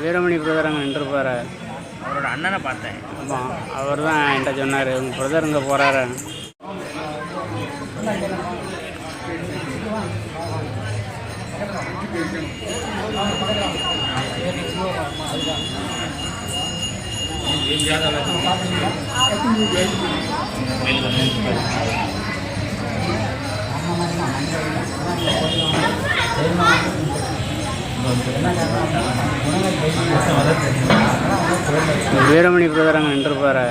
வீரமணி பிரதரங்க நின்று நின்றுப்பாரு. அவரோட அண்ணனை பார்த்தேன். ஆமாம் அவர் தான் என்கிட்ட சொன்னார். உங்கள் பிரதர் இங்கே போகிறாரு வீரமணி பிரதர் அங்கே நின்றுப்பாரு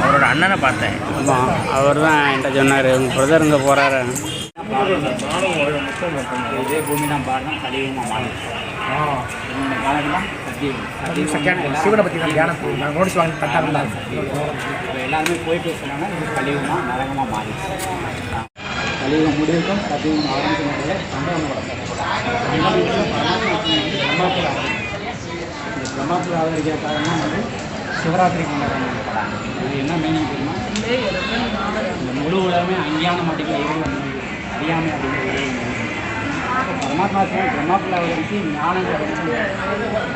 அவரோட அண்ணனை பார்த்தேன். ஆமாம் அவர் தான் என்கிட்ட சொன்னார். உங்கள் பிரதர் இங்கே போகிறாரு இதே பூமி தான் சிவனை பற்றி தியானம் நோட்டீஸ் வாங்கி இப்போ எல்லாருமே போயிட்டு சொன்னாங்க இது கலியுகமா நரகமாக மாறி கலியுகம் முடிவுக்கும் கலியுகம் ஆரம்பிக்கும் சந்தேகம் இந்த பிரம்மாப்பூர் ஆதரிக்கிற காரணம் வந்து சிவராத்திரி கொண்டாடுறாங்க இது என்ன மீனிங் தெரியுமா? இந்த முழு உலகமே அஞ்ஞான மாட்டிக்கல இறைவன் அறியாமை அப்படிங்கிற இறைவன் பரமாத்மா சிவன் பிரம்மாப்பூர் ஆதரிச்சு ஞானங்கிற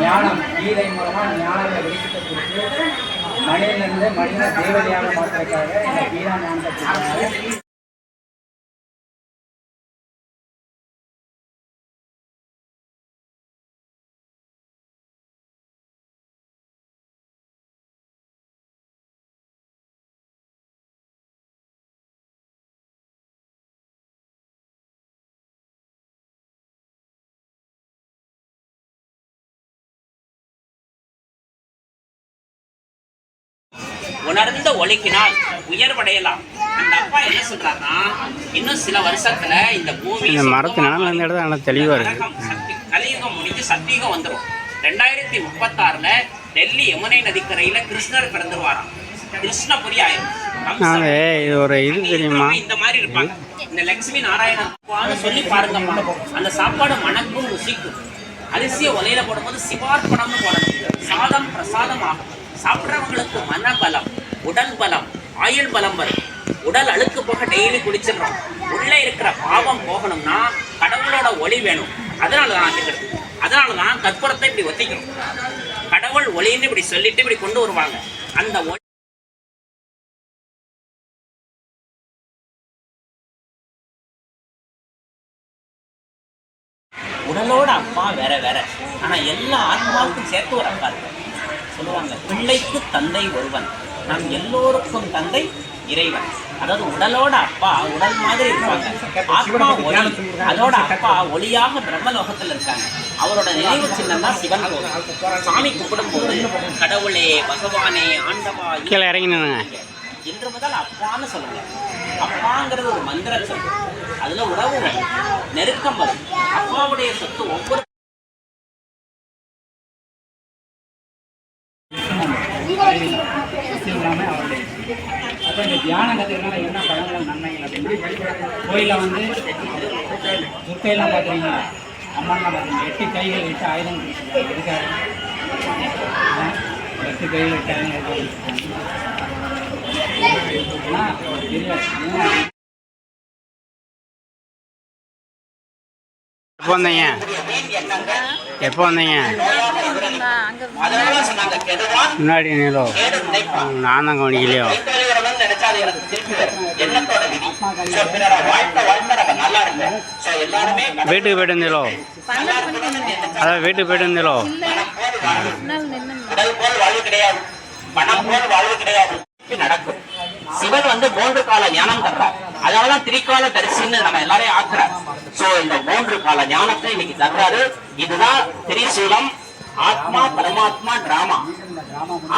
ஞானம் கீதை மூலமா ஞானத்தை வெளிக்கிட்ட கொடுத்து மனிதனிலிருந்து மனித தேவதையாக மாற்றுறதுக்காக இந்த கீதா ஞானத்தை உணர்ந்த ஒழுக்கினால் உயர்வடையலாம். அந்த அப்பா என்ன சொல்றாருன்னா இன்னும் சில வருஷத்துல இந்த பூமி இந்த மரத்து நிலம இடத்துல நரகம், சக்தி கலியுகம் முடிஞ்சு சத்தியுகம் வந்துடும் ரெண்டாயிரத்தி முப்பத்தாறுல டெல்லி யமுனை நதிக்கரையில கிருஷ்ணர் பிறந்துருவாராம். கிருஷ்ணபுரி ஆயிரும். இது ஒரு இது தெரியுமா? இந்த மாதிரி இருப்பாங்க. இந்த லட்சுமி நாராயணன் சொல்லி பாருங்கம்மா. அந்த சாப்பாடு மணக்கும் ருசிக்கும். அரிசியை ஒலையில போடும்போது சிவார்ப்பணம்னு போடணும். சாதம் பிரசாதம் ஆகும். சாப்பிட்றவங்களுக்கு மனபலம் உடல் பலம் ஆயுள் பலம் வரும். உடல் அழுக்கு போக டெய்லி குடிச்சிடுறோம் உள்ள இருக்கிற பாவம் போகணும்னா கடவுளோட ஒளி வேணும். அதனால தான் கேட்குறது அதனால தான் கற்பூரத்தை இப்படி ஒத்திக்கிறோம். கடவுள் ஒளின்னு இப்படி சொல்லிட்டு இப்படி கொண்டு வருவாங்க. அந்த ஒளி உடலோட அம்மா வேற வேற. ஆனா எல்லா ஆத்மாவுக்கும் சேர்த்து ஒரு அப்பா இருக்கு. பிள்ளைக்கு தந்தை ஒருவன். நம் எல்லோருக்கும் தந்தை இறைவன். அதாவது உடலோட அப்பா உடல் மாதிரி இருப்பாங்க. ஆத்மா ஒளி அதோட அப்பா ஒளியாக பிரம்மலோகத்தில் இருக்காங்க. அவரோட நினைவு சின்னம் தான் சிவன் கோவில். சாமி கும்பிடும் போது கடவுளே பகவானே ஆண்டவா கீழே இறங்கி நின்னுங்க இன்று முதல் அப்பான்னு சொல்லுங்க. அப்பாங்கிறது ஒரு மந்திர சொல். அதுல உறவு நெருக்கம் வரும். அப்பாவுடைய சொத்து ஒவ்வொரு எல்லாமே அவருடைய அப்போ இந்த தியானம் கற்றுக்கிறதுனால என்ன பழங்கள் நன்மைகள் அப்படின்னா கோயிலில் வந்து துர்க்கையெல்லாம் பார்க்குறீங்க அம்மன்லாம் பார்க்குறீங்க எட்டு கைகள் எட்டு ஆயுதம் கொடுத்துருக்காங்க எதுக்காக எட்டு கைகள் எட்டு ஆயுதம் எதுக்காக கொடுத்துருக்காங்க? எப்போ வந்தீங்க? எப்போ வந்தீங்க? முன்னாடி நீலோ நான் தான் கவனிக்கலையோ? வீட்டுக்கு போயிட்டு இருந்தீங்களோ அதான் வீட்டுக்கு போயிட்டு இருந்தீங்களோ பணம் போல் வாழ்வு கிடையாது. நடக்கும். சிவன் வந்து மூன்று கால ஞானம் தர்றார். அதனாலதான் திரிகால தரிசின்னு நம்ம எல்லாரையும் ஆக்குறார் சோ இந்த மூன்று கால ஞானத்தை இன்னைக்கு தர்றாரு. இதுதான் திரிசூலம் ஆத்மா பரமாத்மா டிராமா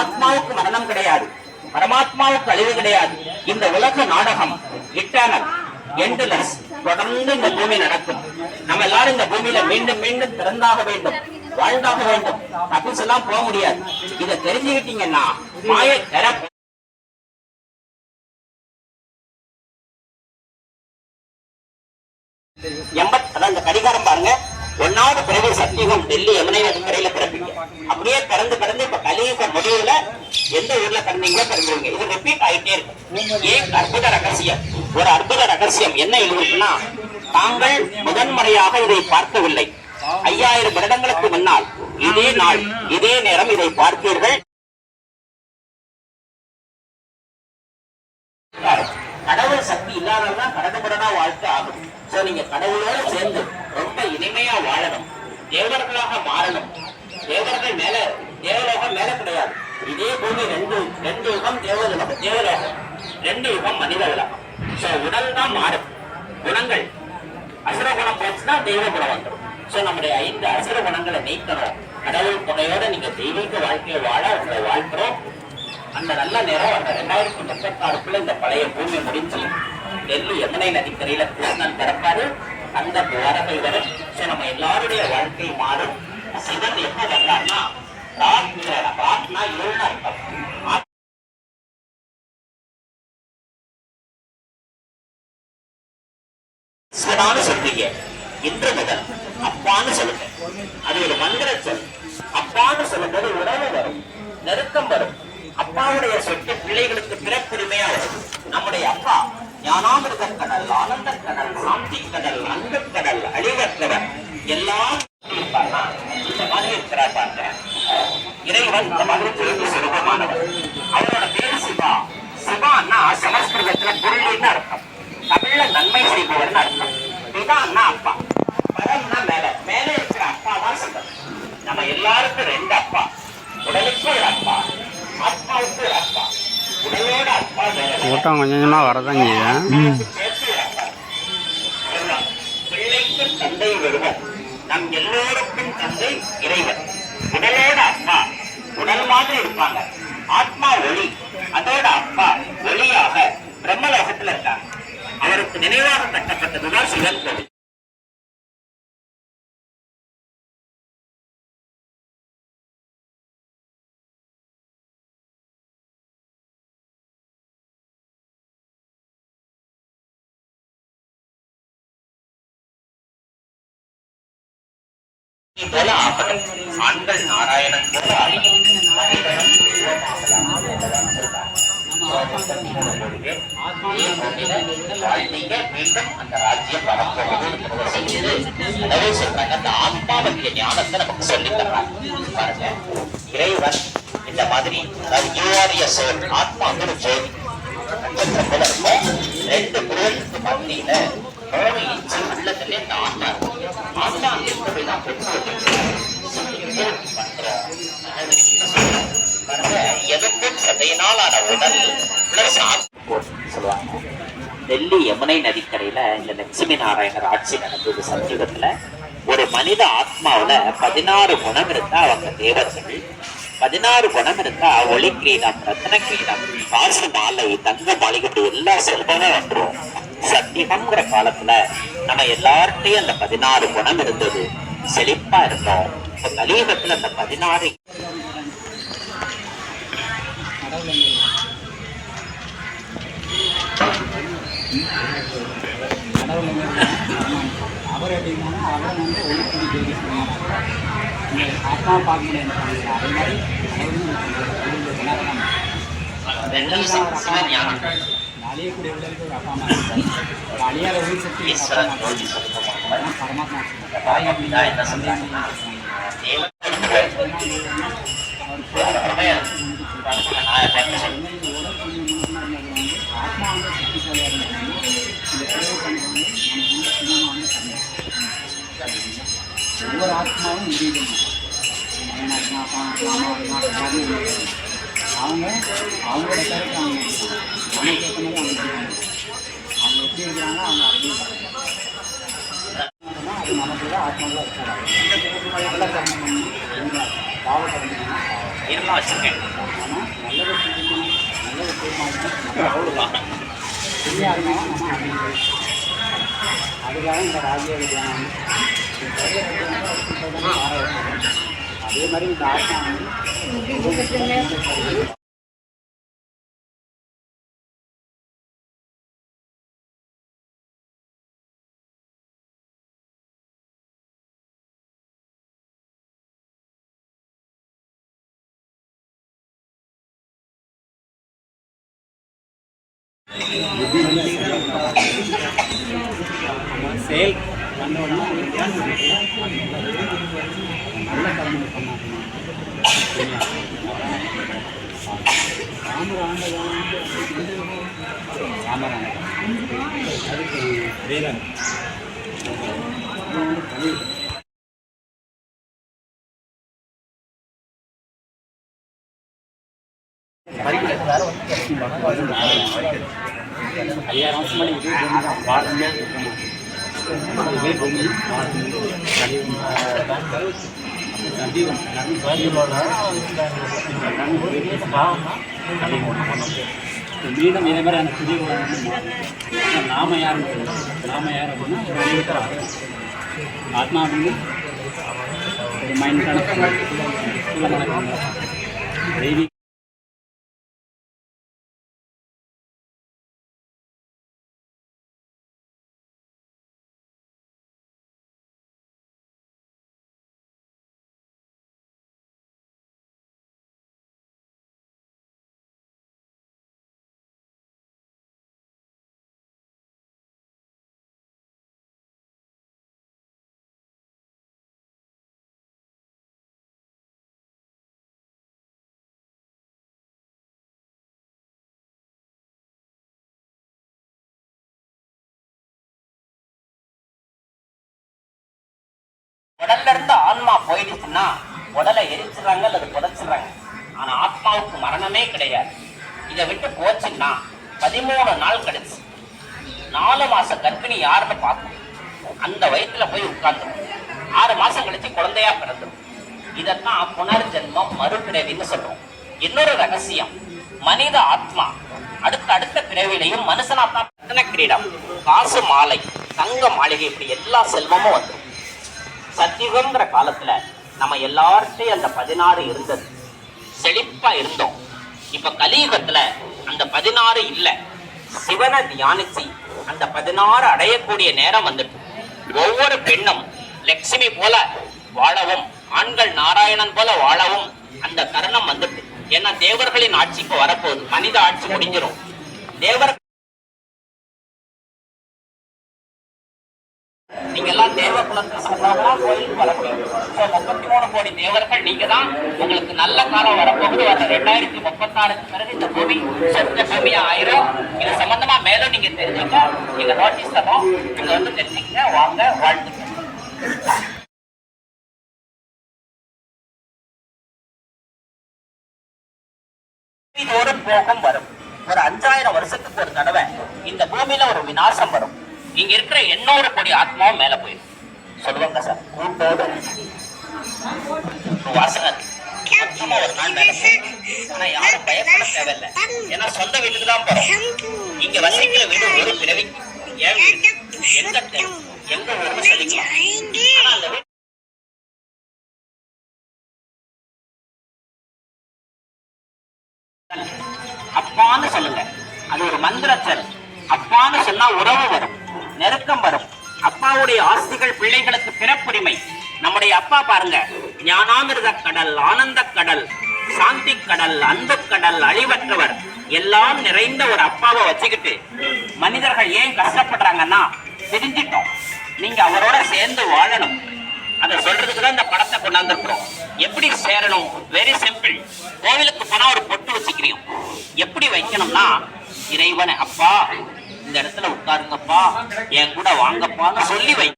ஆத்மாவுக்கு மரணம் கிடையாது. பரமாத்மாவுக்கு அழிவு கிடையாது. இந்த உலக நாடகம் இட்டர்னல் எண்டுலஸ் தொடர்ந்து இந்த பூமி நடக்கும். நம்ம எல்லாரும் இந்த பூமியில மீண்டும் மீண்டும் பிறந்தாக வேண்டும் வாழ்ந்தாக வேண்டும். அப்படின்னு எல்லாம் போக முடியாது. இதை தெரிஞ்சுக்கிட்டீங்கன்னா மாயை அதிகாரம் பாருங்க. ஒன்னாவது பிறகு சத்தியுகம் டெல்லி யமுனை நதிக்கரையில பிறப்பீங்க. அப்படியே பிறந்து பிறந்து இப்ப கலியுக முடிவுல எந்த ஊர்ல பிறந்தீங்களோ பிறந்துருவீங்க. இது ரிப்பீட் ஆகிட்டே இருக்கு ஏன் அற்புத ரகசியம்? ஒரு அற்புத ரகசியம் என்ன எழுதிருக்குன்னா தாங்கள் முதன்முறையாக இதை பார்க்கவில்லை. ஐயாயிரம் வருடங்களுக்கு முன்னால் இதே நாள் இதே நேரம் இதை பார்த்தீர்கள். கடவுள் சக்தி இல்லாதவங்க கடவுடனா வாழ்க்கை ஆகும். சோ நீங்க கடவுளோட சேர்ந்து ரொம்ப இனிமையா வாழணும். தேவர்களாக மாறணும். தேவர்கள் மேல தேவலோகம் மேல கிடையாது. இதே பூமி ரெண்டு ரெண்டு யுகம் தேவலோகம் தேவலோகம். ரெண்டு யுகம் மனித உலகம். சோ உடல் தான் மாறும். குணங்கள். அசுர குணம் போச்சுன்னா தெய்வ குணம் வந்துடும் சோ நம்முடைய ஐந்து அசுர குணங்களை நீக்கணும். கடவுள் துணையோட நீங்க தெய்வீக வாழ்க்கையை வாழ உங்களை வாழ்க்கிறோம் அந்த நல்ல நேரம் அந்த ரெண்டாயிரத்தி முப்பத்தாறுக்குள்ள இந்த பழைய பூமி முடிஞ்சு டெல்லி யமுனை நதிக்கரையில கிருஷ்ணன் பிறப்பாரு அந்த துவாரகை வரும் நம்ம எல்லாருடைய மாறும். சிவன் எப்ப வந்தார்னா சொல்றீங்க இன்று முதல் அப்பான்னு சொல்லுங்க. அது ஒரு மந்திர சொல். அப்பான்னு சொல்லும்போது உறவு வரும் நெருக்கம் வரும். அப்பாவுடைய சொட்டு பிள்ளைகளுக்கு பிறப்புரிமையா வரும். நம்முடைய அப்பா ஞானாமிருத கடல் ஆனந்த கடல் சாந்தி கடல் அன்பு கடல் அழிவற்றவர் எல்லாம் இந்த மாதிரி இருக்கிறார் பாருங்க. இறைவன் இந்த மாதிரி திரும்பி சுரூபமானவர். அவரோட பேரு சிவா. சிவான்னா சமஸ்கிருதத்துல புள்ளின்னு அர்த்தம். தமிழ்ல நன்மை செய்பவர்னு அர்த்தம். பிதான்னா அப்பா. பரம்னா மேல. மேல இருக்கிற அப்பா தான் சிவன். நம்ம எல்லாருக்கும் ரெண்டு அப்பா. உடலுக்கு ஒரு அப்பா. ஆத்மாவுக்கு ஒரு அப்பா உடலோட அப்பா வேற கூட்டம் கொஞ்சம் கொஞ்சமாக வரதான் ஒருவர் நம் எல்லோருக்கும் தந்தை இறைவன். உடலோட அப்பா உடல் மாதிரி இருப்பாங்க. ஆத்மா ஒளி அதோட அப்பா ஒளியாக பிரம்மலோகத்துல இருக்காங்க. அவருக்கு நினைவாக கட்டப்பட்டதுதான் சிவன் கோவில். ஆண்கள் நாராயணன் போல மீண்டும் அந்த ராஜ்யம் வரப்போகுது சொல்றாங்க அந்த ஆத்மாவுடைய ஞானத்தை நமக்கு சொல்லி தர்றாங்க பாருங்க இறைவன் இந்த மாதிரி அதாவது you ஆத்மா வந்து ஒரு ஜோதி நட்சத்திரம் போல சொல்லுவாங்க டெல்லி யமுனை நதிக்கரையில இந்த லட்சுமி நாராயணர் ஆட்சி நடந்தது சமீபத்துல. ஒரு மனித ஆத்மாவுல பதினாறு குணம் இருந்தா அவங்க தேவர்கள் பதினாறு குணம் இருந்தா ஒளி கிரீடம் ரத்ன கிரீடம் காசு மாலை தங்க மாளிகை இப்படி எல்லா செல்வமும் வந்துடும் சத்தியம்ங்கிற காலத்துல நம்ம எல்லார்ட்டையும் அந்த பதினாறு குணம் இருந்தது. செழிப்பா இருந்தோம். இப்ப கலியுகத்துல அந்த பதினாறு கடவுள் வந்து அவர் எப்படின்னா வந்து ஒளிப்படி ஜோதி இந்த ஆத்மா பார்க்க முடியாது அதே மாதிரி அழியக்கூடிய உடலுக்கு ஒரு அப்பா அம்மா ஒரு அழியாத உயிர் சக்தி பரமாத்மா தாய் ஒவ்வொரு ஆத்மாவும் இண்டிவிஜுவல் ஆத்மா அவங்க அவங்களோட கருத்து அவங்க நமக்கு ஏற்ற அவங்க அவங்க எப்படி இருக்கிறாங்க அவங்க அப்படியே அது நமக்கு தான் ஆத்மாவில் இருக்காங்க நல்ல கர்மம் பண்ணி ஆனால் நல்லது நல்லது தீர்மானிக்கணும் சரியாக இருந்தாலும் நம்ம அப்படி அதுக்காக இந்த ராஜ்ய வித்யானம் ஆராய்ச்சி அதே மாதிரி இந்த ஆத்மா செயல் வந்தோடனே நல்ல கடமை பண்ணாங்க ராமர் ஆண்டவன் ராமர் ஆண்டவன் அதுக்கு வேதம் ஐயாயிரம் வருஷம் முன்னாடி இதே பூமி தான் வாழ்ந்தே இருக்கணும் இதே பூமி சந்தீபம் மீண்டும் இதே மாதிரி அந்த புதிய நாம யாரும் நாம யார் அப்படின்னா ஒரு ஆத்மா அப்படின்னு மைண்ட் கணக்கு தெய்வீக உடல்ல இருந்து ஆன்மா போயிடுச்சுன்னா உடலை எரிச்சிடுறாங்க அல்லது புதைச்சிடுறாங்க. ஆனா ஆத்மாவுக்கு மரணமே கிடையாது. இதை விட்டு போச்சுன்னா பதிமூணு நாள் கிடைச்சு நாலு மாச கர்ப்பிணி யாருன்னு பார்க்கும் அந்த வயிற்றுல போய் உட்கார்ந்துடும் ஆறு மாசம் கழிச்சு குழந்தையா பிறந்துடும் இதைத்தான் புனர்ஜென்மம் மறுபிறவின்னு சொல்றோம். இன்னொரு ரகசியம் மனித ஆத்மா அடுத்த அடுத்த பிறவிலையும் மனுஷனாத்தான் ரத்ன கிரீடம். காசு மாலை தங்க மாளிகை இப்படி எல்லா செல்வமும் வந்துடும் சத்தியுகங்கிற காலத்துல நம்ம எல்லார்ட்டையும் அந்த பதினாறு இருந்தது. செழிப்பா இருந்தோம். இப்ப கலியுகத்துல அந்த பதினாறு இல்ல. சிவனை தியானிச்சு அந்த பதினாறு அடையக்கூடிய நேரம் வந்துட்டு. ஒவ்வொரு பெண்ணும் லட்சுமி போல வாழவும் ஆண்கள் நாராயணன் போல வாழவும் அந்த தருணம் வந்துட்டு. ஏன்னா தேவர்களின் ஆட்சிக்கு வரப்போகுது. மனித ஆட்சி முடிஞ்சிரும். தேவர் நீங்க எல்லாம் தேவ குலத்தை சேர்ந்தவங்களா கோயிலுக்கு வரப்போகுது ஸோ முப்பத்தி மூணு கோடி தேவர்கள் நீங்க தான் உங்களுக்கு நல்ல காலம் வரப்போகுது. வர ரெண்டாயிரத்தி முப்பத்தாறுக்கு பிறகு இந்த பூமி சொந்த பூமியா ஆயிரும். இது சம்பந்தமா மேலும் நீங்க தெரிஞ்சுங்க. நீங்க நோட்டீஸ் தரோம் நீங்க வந்து தெரிஞ்சுங்க வாங்க வாழ்த்துக்க தோறும் போகம் வரும். ஒரு அஞ்சாயிரம் வருஷத்துக்கு ஒரு தடவை இந்த பூமியில ஒரு விநாசம் வரும். இங்க இருக்கிற எண்ணூறு கோடி ஆத்மாவும் மேல போயிடும். சொல்லுவாங்க சார் கூட்டோடு. இருக்கு. மொத்தமா ஒரு நாள் மேல போகும். ஆனா யாரும் பயப்பட தேவையில்லை. ஏன்னா சொந்த வீட்டுக்கு தான் போறோம் இங்க வசிக்கிற வீடு ஒரு பிறவிக்கு. ஏன் எங்க தெரு? எங்க ஊர்னு சொல்லிக்கலாம் ஆனா அந்த வீடு அப்பான்னு சொல்லுங்க. அது ஒரு மந்திரச்சல் அப்பான்னு சொன்னா உறவு வரும். நெருக்கம் வரும். அப்பாவுடைய ஆஸ்திகள் பிள்ளைகளுக்கு பிறப்புரிமை. நம்முடைய அப்பா பாருங்க ஞானாமிர்த கடல் ஆனந்த கடல் சாந்தி கடல் அன்பு கடல் அழிவற்றவர். எல்லாம் நிறைந்த ஒரு அப்பாவை வச்சுக்கிட்டு மனிதர்கள் ஏன் கஷ்டப்படுறாங்கன்னா தெரிஞ்சிட்டோம். நீங்க அவரோட சேர்ந்து வாழணும். அதை சொல்றதுக்கு தான் இந்த படத்தை கொண்டாந்துருக்கிறோம். எப்படி சேரணும்? வெரி சிம்பிள் கோவிலுக்கு போனா ஒரு பொட்டு வச்சுக்கிறோம் எப்படி வைக்கணும்னா இறைவனை அப்பா இந்த இடத்துல உட்காருங்கப்பா. என் கூட வாங்கப்பான்னு சொல்லி வை.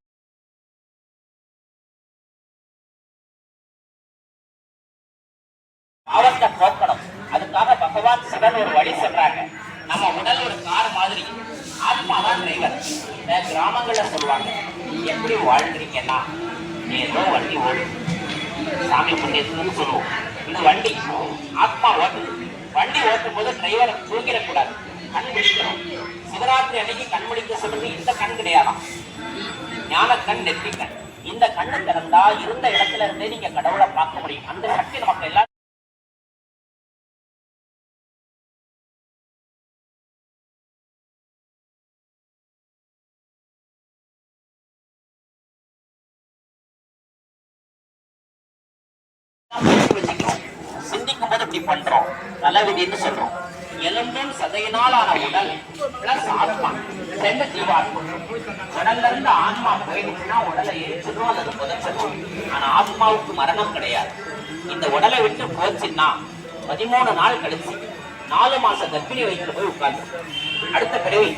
பாவத்தை போக்கணும் அதுக்காக பகவான் சிவன் ஒரு வழி சொல்றாங்க. நம்ம உடல் ஒரு கார் மாதிரி. ஆத்மா தான் டிரைவர் இந்த கிராமங்கள்ல சொல்லுவாங்க எப்படி வாழ்றீங்கன்னா ஏதோ வண்டி ஓடும் சாமி புண்ணியத்துன்னு சொல்லுவோம் இந்த வண்டி ஆத்மா ஓட்டுது. வண்டி ஓட்டும் போது டிரைவரை தூங்கிடக்கூடாது கண் சிவராத்திரி அன்னைக்கு கண்மணிக்க சொல்றது இந்த கண் கிடையாதாம் ஞான கண் நெற்றி கண். இந்த கண்ணு திறந்தா இருந்த இடத்துல இருந்தே நீங்க கடவுளை பார்க்க முடியும். அந்த சக்தி நமக்கு எல்லா சிந்திக்கும் போது இப்படி பண்றோம். நல்ல விதின்னு சொல்றோம். எலும்பும் சதையினால் ஆன உடல் பிளஸ் ஆத்மா. ரெண்டு ஜீவாத்மா. உடல்ல இருந்து ஆத்மா போயிடுச்சுன்னா உடலை எரிச்சதும் அல்லது புதைச்சதும் ஆனா ஆத்மாவுக்கு மரணம் கிடையாது. இந்த உடலை விட்டு போச்சுன்னா பதிமூணு நாள் கழிச்சு நாலு மாச கர்ப்பிணி வயிற்று போய் உட்கார்ந்து. அடுத்த பிறவி.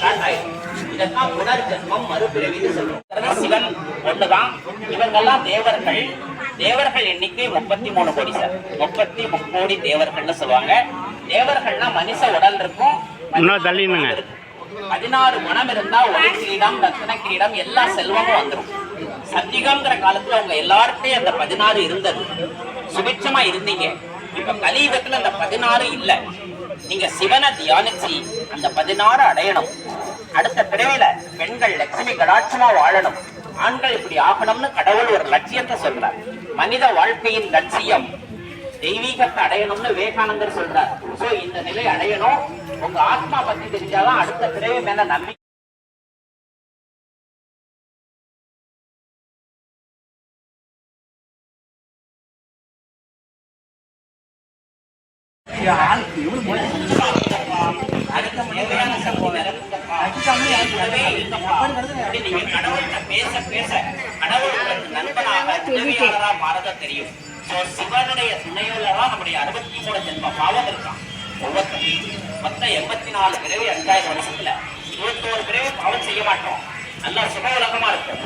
ஆயிடும். இதெல்லாம் புனர்ஜென்மம் மறுபிறவின்னு சொல்றோம் சிவன் ஒண்ணுதான். இவங்கெல்லாம் தேவர்கள். தேவர்கள் எண்ணிக்கை முப்பத்தி மூணு கோடி சார். முப்பத்தி முக்கோடி தேவர்கள்னு சொல்லுவாங்க. தேவர்கள்னா மனுஷ உடல் இருக்கும். பதினாறு குணம் இருந்தா ஒரு கிரீடம் ரத்ன கிரீடம் எல்லா செல்வமும் வந்துரும். சத்தியகம்ங்கிற காலத்துல அவங்க எல்லார்ட்டையும் அந்த பதினாறு இருந்தது. சுபிட்சமா இருந்தீங்க. இப்ப கலியுகத்துல அந்த பதினாறு இல்ல. நீங்க சிவனை தியானிச்சு அந்த பதினாறு அடையணும். அடுத்த பிறவில பெண்கள் லட்சுமி கடாட்சமா வாழணும். ஆண்கள் இப்படி ஆகணும்னு கடவுள் ஒரு லட்சியத்தை சொல்றார். மனித வாழ்க்கையின் லட்சியம். தெய்வீகத்தை அடையணும்னு விவேகானந்தர் சொல்றார். சோ இந்த நிலை அடையணும். உங்க ஆத்மா பத்தி தெரிஞ்சாதான் அடுத்த பிறவி மேல நம்பிக்கை பேச பேச கடவுளோட நண்பனாக உதவியாளரா மாறத தெரியும். So, சிவனுடைய துணையுள்ள தான் நம்முடைய அறுபத்தி மூணு ஜென்ம பாவம் இருக்கான். ஒவ்வொருத்தரும் மொத்தம் எண்பத்தி நாலு பிறவி அஞ்சாயிரம் வருஷத்துல இருபத்தோரு பிறவி பாவம் செய்ய மாட்டோம். நல்லா சுக உலகமா இருக்கும்.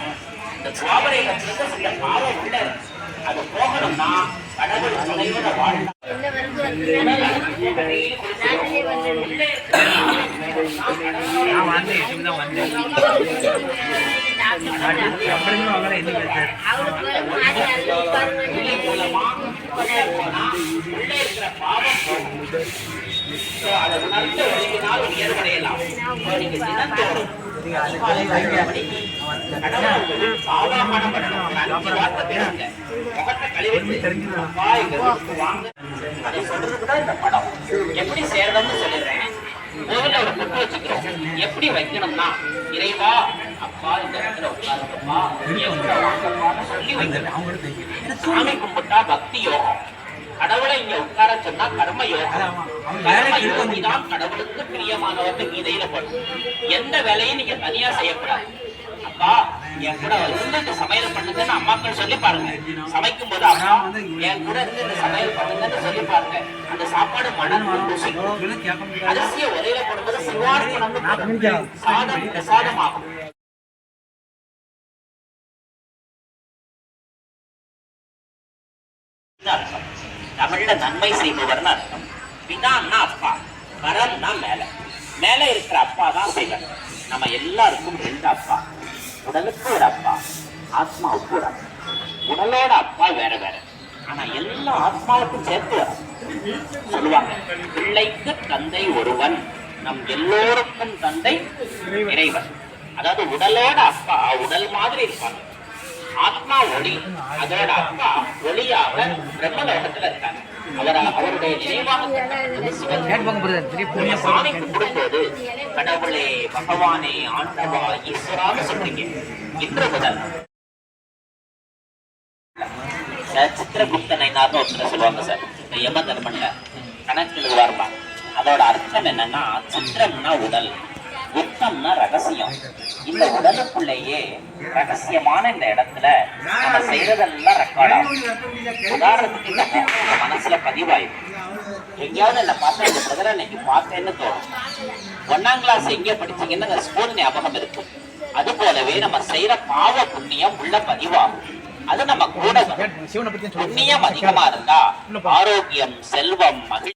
இந்த சுவாபரை கட்சியிலிருந்து சில பாவம் உள்ள இருக்கு. அது போகணும்னா கடவுள் துணையோட வாழ்க்கை. நான் வந்தேன் வந்தேன். வீட்டுக்கு வாங்க. அதை சொல்றதுக்கு தான் இந்த படம். எப்படி சேரணும்னு சொல்லிடுறேன் முதல்ல ஒரு புக்கு வச்சுக்கிறோம் எப்படி வைக்கணும்னா இறைவா அப்பா இந்த இடத்துல உட்காருங்கப்பா. சொல்லி வைக்கணும். சாமி கும்பிட்டா பக்தி யோகம். கடவுளை இங்க உட்கார சொன்னா கர்ம யோகம். கர்ம யோகி தான் கடவுளுக்கு பிரியமானவர்னு கீதையில படும் எந்த வேலையும் நீங்க தனியா செய்யக்கூடாது. அப்பா என் கூட இருந்து இந்த சமையல் பண்ணுங்கன்னு அம்மாக்கள் சொல்லி பாருங்க. சமைக்கும் போது அம்மா என் கூட இருந்து இந்த சமையல் பண்ணுங்கன்னு சொல்லி பாருங்க. அந்த சாப்பாடு மனம் ருசிக்கும். அரிசியை ஒரே போடும்போது சிவார்ப்பணம்னு சாதம் பிரசாதமாகும். இது தமிழ்ல நன்மை செய்பவர்னு அர்த்தம். பிதான்னா அப்பா பரம்னா மேல. மேல இருக்கிற அப்பா தான் சிவன் நம்ம எல்லாருக்கும் ரெண்டு அப்பா. உடலுக்கு ஒரு அப்பா ஆத்மாவுக்கு ஒரு அப்பா. உடலோட அப்பா வேற வேற. ஆனா எல்லா ஆத்மாவுக்கும் சேர்த்து சொல்லுவாங்க பிள்ளைக்கு தந்தை ஒருவன். நம் எல்லோருக்கும் தந்தை இறைவன். அதாவது உடலோட அப்பா உடல் மாதிரி இருப்பாங்க. ஆத்மா ஒளி அதோட அப்பா ஒளியாக பிரம்மலோகத்துல இருக்காங்க. அவர் அவருடைய நினைவாக கடவுளே பகவானே ஆண்டவா ஈஸ்வரான்னு சொல்றீங்க. இன்று முதல். சார் சித்திரகுப்த நைனார்னு ஒருத்தர் சொல்லுவாங்க சார். இந்த யம தர்மன்ல கணக்கு அதோட அர்த்தம் என்னன்னா சித்திரம்னா உடல் குப்தம்னா ரகசியம். இந்த உடலுக்குள்ளேயே ரகசியமான இந்த இடத்துல நம்ம செய்யறதெல்லாம் ரெக்கார்ட் ஆகும். உதாரணத்துக்கு இந்த மனசுல பதிவாயிடும். எங்கேயாவது என்ன பார்த்தா இந்த பிரதரை இன்னைக்கு பார்த்தேன்னு தோணும். ஒன்னாம் கிளாஸ் எங்க படிச்சீங்கன்னு அந்த ஸ்கூல் ஞாபகம் இருக்கும். அது போலவே நம்ம செய்யற பாவ புண்ணியம் உள்ள பதிவாகும். அது நம்ம கூட புண்ணியம் அதிகமா இருந்தா ஆரோக்கியம் செல்வம் மகிழ்ச்சி